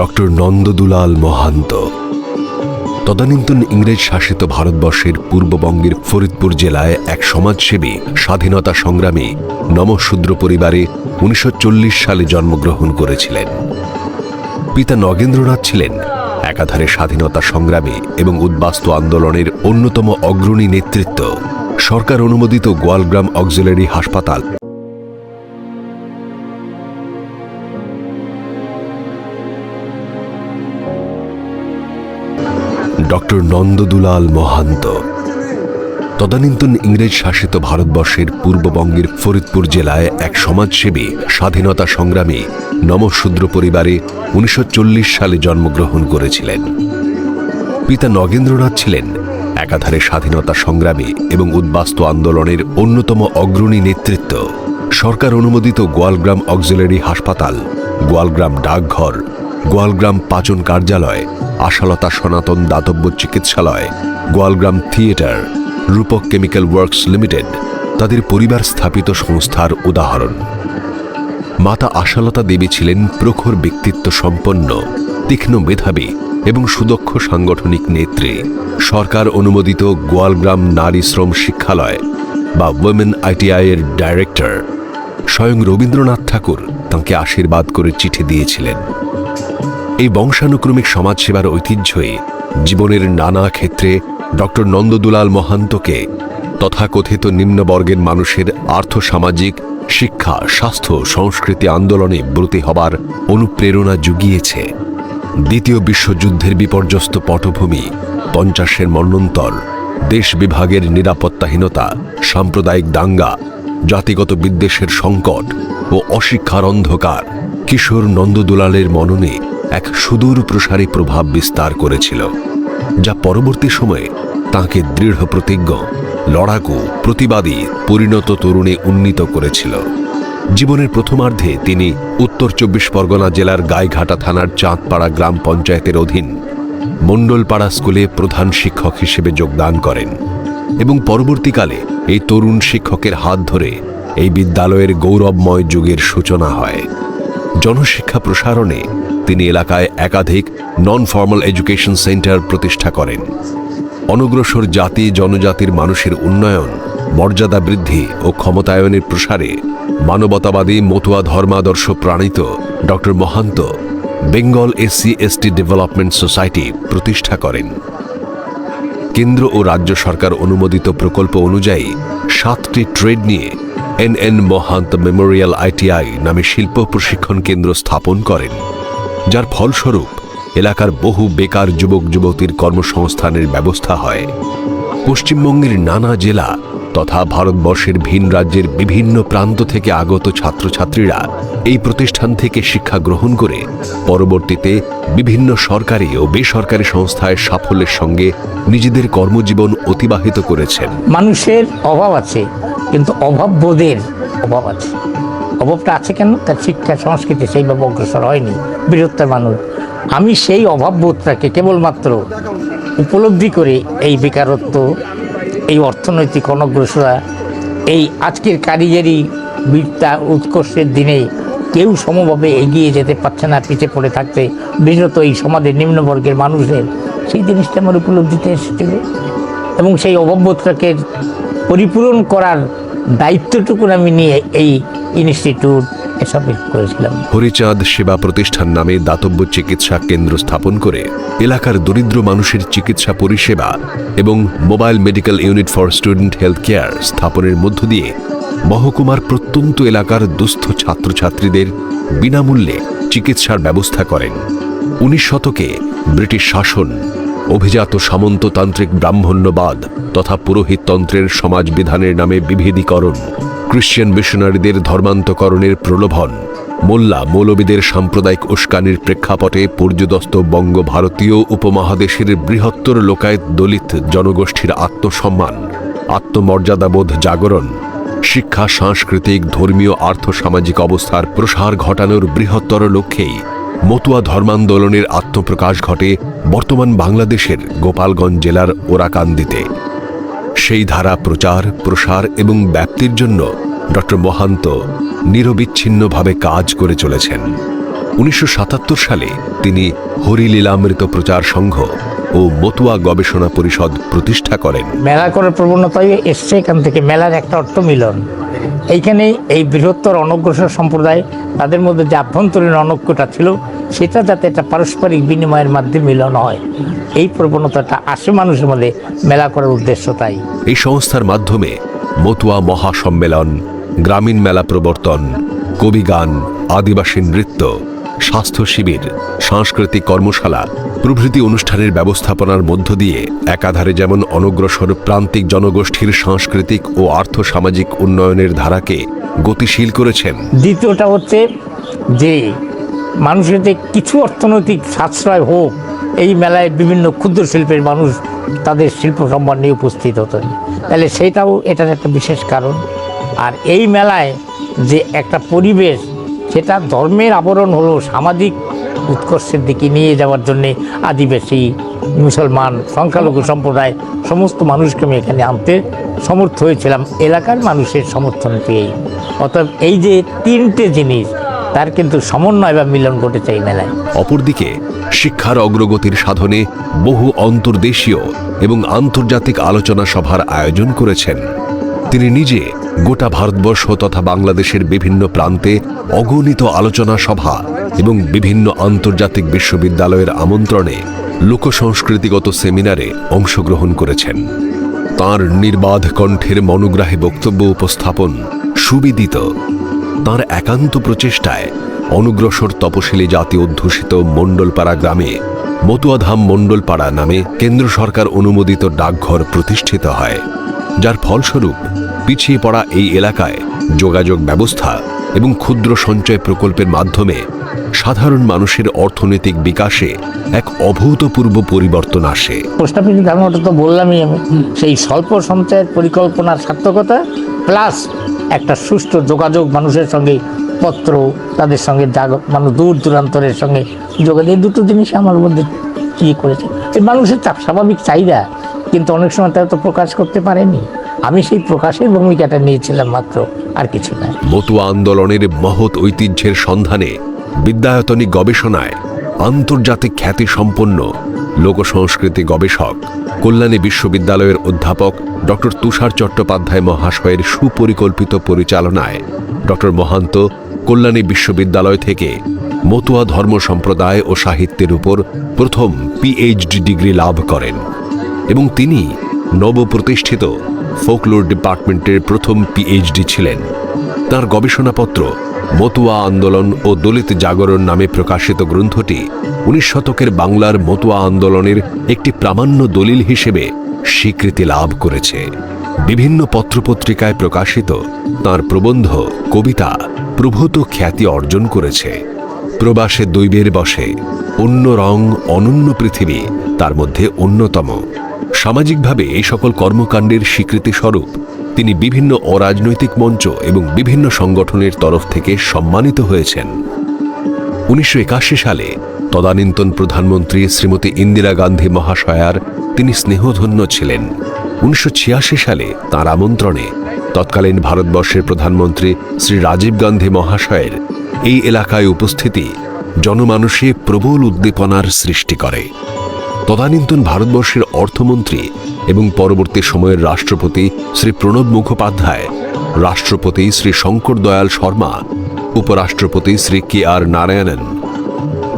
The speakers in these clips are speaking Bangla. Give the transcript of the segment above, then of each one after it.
ডক্টর নন্দদুলাল মহান্ত। তদানীন্তন ইংরেজ শাসিত ভারতবর্ষের পূর্ববঙ্গের ফরিদপুর জেলায় এক সমাজসেবী স্বাধীনতা সংগ্রামী নমশূদ্র পরিবারে উনিশশো চল্লিশ সালে জন্মগ্রহণ করেছিলেন। পিতা নগেন্দ্রনাথ ছিলেন একাধারে স্বাধীনতা সংগ্রামী এবং উদ্বাস্তু আন্দোলনের অন্যতম অগ্রণী নেতৃত্ব। সরকার অনুমোদিত গোয়ালগ্রাম অক্সিলারি হাসপাতাল ডক্টর নন্দদুলাল মহান্ত। তদানীন্তন ইংরেজ শাসিত ভারতবর্ষের পূর্ববঙ্গের ফরিদপুর জেলায় এক সমাজসেবী, স্বাধীনতা সংগ্রামী নমশূদ্র পরিবারে উনিশশো চল্লিশ সালে জন্মগ্রহণ করেছিলেন। পিতা নগেন্দ্রনাথ ছিলেন একাধারে স্বাধীনতা সংগ্রামী এবং উদ্বাস্তু আন্দোলনের অন্যতম অগ্রণী নেতৃত্ব। সরকার অনুমোদিত গোয়ালগ্রাম অক্সিলারি হাসপাতাল, গোয়ালগ্রাম ডাকঘর গোয়ালগ্রাম পাচন কার্যালয়, আশালতা সনাতন দাতব্য চিকিৎসালয়, Goalgram theatre, Rupak chemical works limited, তাদের পরিবার স্থাপিত সংস্থার উদাহরণ। মাতা আশালতা দেবী ছিলেন প্রখর ব্যক্তিত্ব সম্পন্ন, তীক্ষ্ণ মেধাবী এবং সুদক্ষ সাংগঠনিক নেত্রী। সরকার অনুমোদিত গোয়ালগ্রাম নারী শ্রম শিক্ষালয় বা ওমেন আইটিআই এর ডাইরেক্টর স্বয়ং রবীন্দ্রনাথ ঠাকুর তাঁকে আশীর্বাদ করে চিঠি দিয়েছিলেন। এই বংশানুক্রমিক সমাজসেবার ঐতিহ্যই জীবনের নানা ক্ষেত্রে ডক্টর নন্দদুলাল মহান্তকে তথাকথিত নিম্নবর্গের মানুষের আর্থসামাজিক, শিক্ষা, স্বাস্থ্য, সংস্কৃতি আন্দোলনে ব্রতী হবার অনুপ্রেরণা জুগিয়েছে। দ্বিতীয় বিশ্বযুদ্ধের বিপর্যস্ত পটভূমি, পঞ্চাশের মন্বন্তর দেশ বিভাগের নিরাপত্তাহীনতা, সাম্প্রদায়িক দাঙ্গা, জাতিগত বিদ্বেষের সংকট ও অশিক্ষার অন্ধকার। কিশোর নন্দদুলালের মননে এক সুদূর প্রসারী প্রভাব বিস্তার করেছিল, যা পরবর্তী সময়ে তাঁকে দৃঢ় প্রতিজ্ঞ, লড়াকু, প্রতিবাদী, পরিণত তরুণে উন্নীত করেছিল। জীবনের প্রথমার্ধে তিনি উত্তর চব্বিশ পরগনা জেলার গাইঘাটা থানার চাঁদপাড়া গ্রাম পঞ্চায়েতের অধীন মণ্ডলপাড়া স্কুলে প্রধান শিক্ষক হিসেবে যোগদান করেন এবং পরবর্তীকালে এই তরুণ শিক্ষকের হাত ধরে এই বিদ্যালয়ের গৌরবময় যুগের সূচনা হয়। জনশিক্ষা প্রসারণে তিনি এলাকায় একাধিক নন ফর্মাল এডুকেশন সেন্টার প্রতিষ্ঠা করেন। অনগ্রসর জাতি, জনজাতির মানুষের উন্নয়ন, মর্যাদা বৃদ্ধি ও ক্ষমতায়নের প্রসারে মানবতাবাদী মতুয়া ধর্মাদর্শ প্রাণিত doctor Mahanta Bengal SC ST development society প্রতিষ্ঠা করেন। কেন্দ্র ও রাজ্য সরকার অনুমোদিত প্রকল্প অনুযায়ী সাতটি ট্রেড নিয়ে N N Mahanta memorial ITI নামে শিল্প প্রশিক্ষণ কেন্দ্র স্থাপন করেন, যার ফলস্বরূপ এলাকার বহু বেকার যুবক যুবতীর কর্মসংস্থানের ব্যবস্থা হয়। পশ্চিমবঙ্গের নানা জেলা তথা ভারতবর্ষের ভিন রাজ্যের বিভিন্ন প্রান্ত থেকে আগত ছাত্রছাত্রীরা এই প্রতিষ্ঠান থেকে শিক্ষা গ্রহণ করে পরবর্তীতে বিভিন্ন সরকারি ও বেসরকারি সংস্থায় সাফল্যের সঙ্গে নিজেদের কর্মজীবন অতিবাহিত করেছেন। মানুষের অভাব আছে, কিন্তু অভাব বোধের অভাব আছে। অভাবটা আছে কেন? তার শিক্ষা সংস্কৃতি সেইভাবে অগ্রসর হয়নি, বৃহত্তর মানুষ। আমি সেই অভাব বোধটাকে কেবলমাত্র উপলব্ধি করে এই বেকারত্ব এই অর্থনৈতিক অনগ্রসরা এই আজকের কারিগরি বিদ্যা উৎকর্ষের দিনে কেউ সমভাবে এগিয়ে যেতে পারছে না, পিছিয়ে পড়ে থাকতে। বিশেষত এই সমাজের নিম্নবর্গের মানুষের সেই জিনিসটা আমার উপলব্ধিতে এসেছিল। এবং সেই অভাববোধটাকে পরিপূরণ করার দায়িত্বটুকু আমি নিয়ে এই ইনস্টিটিউট এসব করেছিলাম। হরিচাঁদ সেবা প্রতিষ্ঠান নামে দাতব্য চিকিৎসা কেন্দ্র স্থাপন করে এলাকার দরিদ্র মানুষের চিকিৎসা পরিষেবা এবং mobile medical unit for student health care স্থাপনের মধ্য দিয়ে মহকুমার প্রত্যন্ত এলাকার দুস্থ ছাত্রছাত্রীদের বিনামূল্যে চিকিৎসার ব্যবস্থা করেন। উনিশ শতকে ব্রিটিশ শাসন, অভিজাত সামন্ততান্ত্রিক ব্রাহ্মণ্যবাদ তথা পুরোহিততন্ত্রের সমাজ বিধানের নামে বিভেদীকরণ খ্রিশ্চান মিশনারিদের ধর্মান্তকরণের প্রলোভন। মোল্লা মৌলবীদের সাম্প্রদায়িক উস্কানির প্রেক্ষাপটে পর্যদস্ত বঙ্গ ভারতীয় উপমহাদেশের বৃহত্তর লোকায়ত দলিত জনগোষ্ঠীর আত্মসম্মান, আত্মমর্যাদাবোধ জাগরণ, শিক্ষা, সাংস্কৃতিক, ধর্মীয়, আর্থসামাজিক অবস্থার প্রসার ঘটানোর বৃহত্তর লক্ষ্যেই মতুয়া ধর্মান্দোলনের আত্মপ্রকাশ ঘটে বর্তমান বাংলাদেশের গোপালগঞ্জ জেলার ওরাকান্দিতে। সেই ধারা প্রচার, প্রসার এবং ব্যাপ্তির জন্য ডক্টর মহান্ত নিরবিচ্ছিন্নভাবে কাজ করে চলেছেন। উনিশশো সাতাত্তর সালে তিনি হরিলীলামৃত প্রচার সংঘ ও মতুয়া গবেষণা পরিষদ প্রতিষ্ঠা করেন। মেলা করার প্রবণতাই এসছে এখান থেকে। মেলার একটা অর্থ মিলন। এইখানে এই বৃহত্তর অনগ্রসর সম্প্রদায়, তাদের মধ্যে যে আভ্যন্তরীণ অনৈক্যটা ছিল, সেটা যাতে একটা পারস্পরিক বিনিময়ের মাধ্যমে মিলন হয়। এই প্রবণতাটা আসে মানুষের মধ্যে, মেলা করার উদ্দেশ্য তাই। এই সংস্থার মাধ্যমে মতুয়া মহাসম্মেলন, গ্রামীণ মেলা প্রবর্তন, কবিগান, আদিবাসী নৃত্য, স্বাস্থ্য শিবির, সাংস্কৃতিক কর্মশালা প্রভৃতি অনুষ্ঠানের ব্যবস্থাপনার মধ্য দিয়ে একাধারে যেমন অনগ্রসর প্রান্তিক জনগোষ্ঠীর সাংস্কৃতিক ও আর্থসামাজিক উন্নয়নের ধারাকে গতিশীল করেছেন। দ্বিতীয়টা হচ্ছে যে মানুষের যে কিছু অর্থনৈতিক সাশ্রয় হোক, এই মেলায় বিভিন্ন ক্ষুদ্র শিল্পের মানুষ তাদের শিল্প সম্মান নিয়ে উপস্থিত হতেন। তাহলে সেটাও এটার একটা বিশেষ কারণ। আর এই মেলায় যে একটা পরিবেশ, সেটা ধর্মের আবরণ হলো, সামাজিক উৎকর্ষের দিকে নিয়ে যাওয়ার জন্যে আদিবাসী, মুসলমান, সংখ্যালঘু সম্প্রদায় সমস্ত মানুষকে আমি এখানে আনতে সমর্থ হয়েছিলাম। এলাকার মানুষের সমর্থন পেয়েই। অতএব এই যে তিনটে জিনিস, তার কিন্তু সমন্বয় বা মিলন ঘটেছে এই মেলায়। অপরদিকে, শিক্ষার অগ্রগতির সাধনে বহু অন্তর্দেশীয় এবং আন্তর্জাতিক আলোচনা সভার আয়োজন করেছেন। তিনি নিজে গোটা ভারতবর্ষ তথা বাংলাদেশের বিভিন্ন প্রান্তে অগণিত আলোচনা সভা এবং বিভিন্ন আন্তর্জাতিক বিশ্ববিদ্যালয়ের আমন্ত্রণে লোকসংস্কৃতিগত সেমিনারে অংশগ্রহণ করেছেন। তার নির্বাধ কণ্ঠের মনোগ্রাহী বক্তব্য উপস্থাপন সুবিদিত। তার একান্ত প্রচেষ্টায় অনুগ্রসর তপশিলি জাতি অধ্যুষিত মণ্ডলপাড়া গ্রামে, মতুয়াধাম মণ্ডলপাড়া নামে কেন্দ্র সরকার অনুমোদিত ডাকঘর প্রতিষ্ঠিত হয়, যার ফলস্বরূপ পিছিয়ে পড়া এই এলাকায় যোগাযোগ ব্যবস্থা এবং ক্ষুদ্র সঞ্চয় প্রকল্পের মাধ্যমে সাধারণ মানুষের অর্থনৈতিক বিকাশে এক অভূতপূর্ব পরিবর্তন আসে। পোস্ট ধর্মটা তো বললামই আমি। সেই স্বল্প সঞ্চয়ের পরিকল্পনার সার্থকতা প্লাস একটা সুষ্ঠু যোগাযোগ মানুষের সঙ্গে পত্র তাদের সঙ্গে মানুষ দূর দূরান্তরের সঙ্গে যোগাযোগ এই দুটো জিনিস আমার মধ্যে ইয়ে করেছে। মানুষের চাপ স্বাভাবিক চাহিদা কিন্তু অনেক সময় তারা তো প্রকাশ করতে পারেনি। আমি সেই প্রকাশের ভূমিকাটা নিয়েছিলাম মাত্র, আর কিছু না মতুয়া আন্দোলনের মহৎ ঐতিহ্যের সন্ধানে বিদ্যায়তনিক গবেষণায় আন্তর্জাতিক খ্যাতি সম্পন্ন লোকসংস্কৃতি গবেষক, কল্যাণী বিশ্ববিদ্যালয়ের অধ্যাপক ডক্টর তুষার চট্টোপাধ্যায় মহাশয়ের সুপরিকল্পিত পরিচালনায় ডক্টর মহান্ত কল্যাণী বিশ্ববিদ্যালয় থেকে মতুয়া ধর্ম সম্প্রদায় ও সাহিত্যের উপর প্রথম পিএইচডি ডিগ্রি লাভ করেন এবং তিনি নবপ্রতিষ্ঠিত ফোকলোর ডিপার্টমেন্টের প্রথম পিএইচডি ছিলেন। তার গবেষণাপত্র, মতুয়া আন্দোলন ও দলিত জাগরণ নামে প্রকাশিত গ্রন্থটি উনিশ শতকের বাংলার মতুয়া আন্দোলনের একটি প্রামাণ্য দলিল হিসেবে স্বীকৃতি লাভ করেছে। বিভিন্ন পত্রপত্রিকায় প্রকাশিত তার প্রবন্ধ, কবিতা প্রভূত খ্যাতি অর্জন করেছে। প্রবাসে দৈবের বসে অন্য রং, অনন্য পৃথিবী তার মধ্যে অন্যতম। সামাজিকভাবে এই সকল কর্মকাণ্ডের স্বীকৃতি স্বরূপ, তিনি বিভিন্ন অরাজনৈতিক মঞ্চ এবং বিভিন্ন সংগঠনের তরফ থেকে সম্মানিত হয়েছেন। উনিশশো একাশি সালে তদানীন্তন প্রধানমন্ত্রী শ্রীমতী ইন্দিরা গান্ধী মহাশয়ার তিনি স্নেহধন্য ছিলেন। উনিশশো ছিয়াশি সালে তাঁর আমন্ত্রণে তৎকালীন ভারতবর্ষের প্রধানমন্ত্রী শ্রী রাজীব গান্ধী মহাশয়ের এই এলাকায় উপস্থিতি জনমানুষে প্রবল উদ্দীপনার সৃষ্টি করে। তদানীন্তন ভারতবর্ষের অর্থমন্ত্রী এবং পরবর্তী সময়ের রাষ্ট্রপতি শ্রী প্রণব মুখোপাধ্যায়, রাষ্ট্রপতি শ্রী শঙ্কর দয়াল শর্মা, উপরাষ্ট্রপতি শ্রী কে আর নারায়ণন,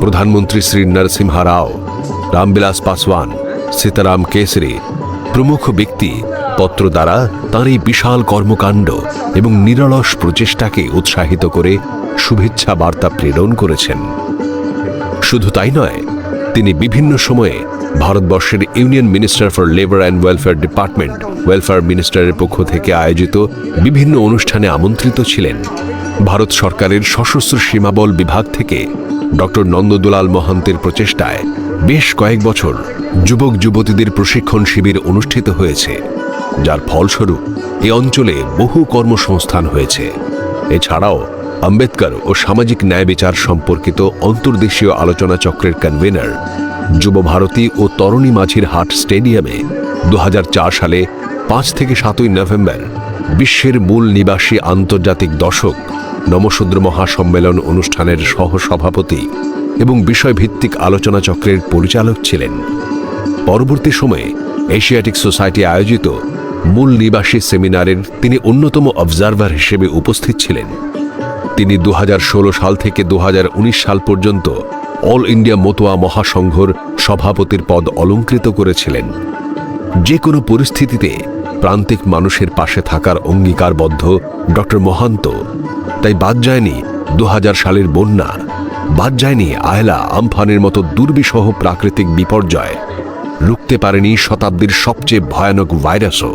প্রধানমন্ত্রী শ্রী নরসিমহা রাও, রামবিলাস পাসওয়ান, সীতারাম কেসরি, প্রমুখ ব্যক্তি পত্র দ্বারা তাঁর এই বিশাল কর্মকাণ্ড এবং নিরলস প্রচেষ্টাকে উৎসাহিত করে শুভেচ্ছা বার্তা প্রেরণ করেছেন। শুধু তাই নয় তিনি বিভিন্ন সময়ে ভারতবর্ষের union minister for labour and welfare department, welfare মিনিস্টারের পক্ষ থেকে আয়োজিত বিভিন্ন অনুষ্ঠানে আমন্ত্রিত ছিলেন। ভারত সরকারের সশস্ত্র সীমাবল বিভাগ থেকে ডক্টর নন্দদুলাল মহান্তের প্রচেষ্টায় বেশ কয়েক বছর যুবক যুবতীদের প্রশিক্ষণ শিবির অনুষ্ঠিত হয়েছে, যার ফলস্বরূপ এ অঞ্চলে বহু কর্মসংস্থান হয়েছে। এছাড়াও আম্বেদকর ও সামাজিক ন্যায় বিচার সম্পর্কিত অন্তর্দেশীয় আলোচনা চক্রের কনভেনার যুব ভারতী ও তরুণী মাঝির হাট স্টেডিয়ামে দু হাজার চার সালে পাঁচ থেকে সাতই নভেম্বর বিশ্বের মূল নিবাসী আন্তর্জাতিক দশক নমশূদ্র মহাসম্মেলন অনুষ্ঠানের সহসভাপতি এবং বিষয়ভিত্তিক আলোচনা চক্রের পরিচালক ছিলেন। পরবর্তী সময়ে এশিয়াটিক সোসাইটি আয়োজিত মূল নিবাসী সেমিনারের তিনি অন্যতম অবজারভার হিসেবে উপস্থিত ছিলেন। তিনি দু হাজার ষোলো সাল থেকে দু হাজার উনিশ সাল পর্যন্ত অল ইন্ডিয়া মতোয়া মহাসংঘর সভাপতির পদ অলঙ্কৃত করেছিলেন। যে কোনো পরিস্থিতিতে প্রান্তিক মানুষের পাশে থাকার অঙ্গীকারবদ্ধ ডক্টর মহান্ত, তাই বাদ যায়নি দু সালের বন্যা, বাদ যায়নি আয়লা আমফানের মতো দুর্বিষহ প্রাকৃতিক বিপর্যয়, রুখতে পারেনি শতাব্দীর সবচেয়ে ভয়ানক ভাইরাসও।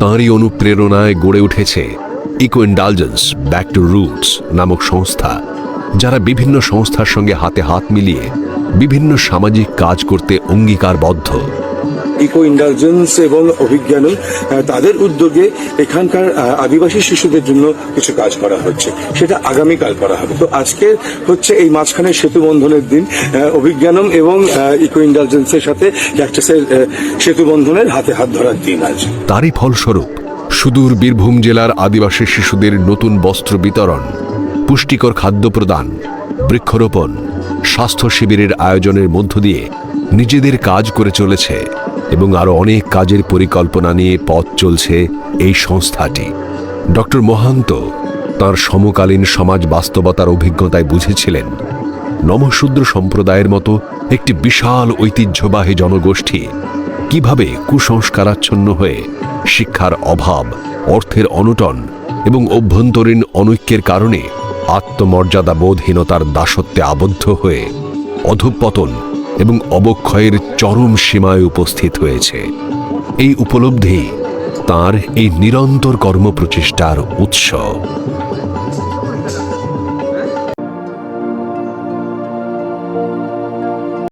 তাঁরই অনুপ্রেরণায় গড়ে উঠেছে eco indulgence back to roots নামক সংস্থা যারা বিভিন্ন সংস্থার সঙ্গে হাতে হাত মিলিয়ে বিভিন্ন সামাজিক কাজ করতে অঙ্গীকারবদ্ধ। ইকো ইন্ডালজেন্স এবং অভিজ্ঞান তাদের উদ্যোগে এখানকার আদিবাসী শিশুদের জন্য কিছু কাজ করা হচ্ছে। সেটা আগামীকাল করা হবে। তো আজকে হচ্ছে এই মাঝখানে সেতু বন্ধনের দিন। অভিজ্ঞানম এবং ইকো ইন্ডালজেন্সের সাথে ক্যাকটাসের সেতু বন্ধনের হাতে হাত ধরার দিন আজ। তারই ফলস্বরূপ সুদূর বীরভূম জেলার আদিবাসী শিশুদের নতুন বস্ত্র বিতরণ, পুষ্টিকর খাদ্য প্রদান, বৃক্ষরোপণ, স্বাস্থ্য শিবিরের আয়োজনের মধ্য দিয়ে নিজেদের কাজ করে চলেছে এবং আরও অনেক কাজের পরিকল্পনা নিয়ে পথ চলছে এই সংস্থাটি। ডক্টর মহান্ত তার সমকালীন সমাজ বাস্তবতার অভিজ্ঞতায় বুঝেছিলেন, নমশূদ্র সম্প্রদায়ের মতো একটি বিশাল ঐতিহ্যবাহী জনগোষ্ঠী কীভাবে কুসংস্কারাচ্ছন্ন হয়ে শিক্ষার অভাব, অর্থের অনটন এবং অভ্যন্তরীণ অনৈক্যের কারণে আত্মমর্যাদা বোধহীনতার দাসত্বে আবদ্ধ হয়ে অধঃপতন এবং অবক্ষয়ের চরম সীমায় উপস্থিত হয়েছে। এই উপলব্ধি তার এই নিরন্তর কর্মপ্রচেষ্টার উৎস।